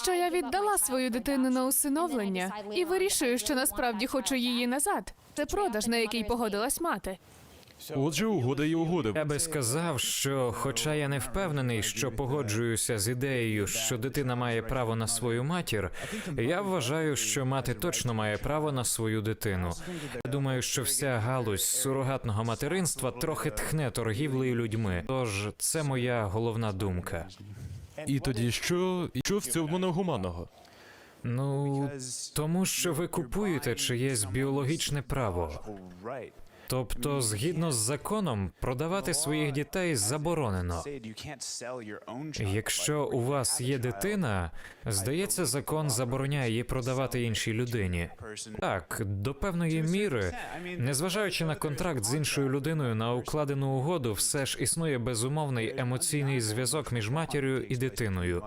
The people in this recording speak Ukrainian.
Якщо я віддала свою дитину на усиновлення і вирішую, що насправді хочу її назад, це продаж, на який погодилась мати. Отже, угода є угода. Я би сказав, що, хоча я не впевнений, що погоджуюся з ідеєю, що дитина має право на свою матір, я вважаю, що мати точно має право на свою дитину. Я думаю, що вся галузь сурогатного материнства трохи тхне торгівлею людьми. Тож це моя головна думка. І тоді що? Що в цьому негуманного? Ну тому, що ви купуєте чиєсь біологічне право. Тобто, згідно з законом, продавати своїх дітей заборонено. Якщо у вас є дитина, здається, закон забороняє її продавати іншій людині. Так, до певної міри, незважаючи на контракт з іншою людиною на укладену угоду, все ж існує безумовний емоційний зв'язок між матір'ю і дитиною.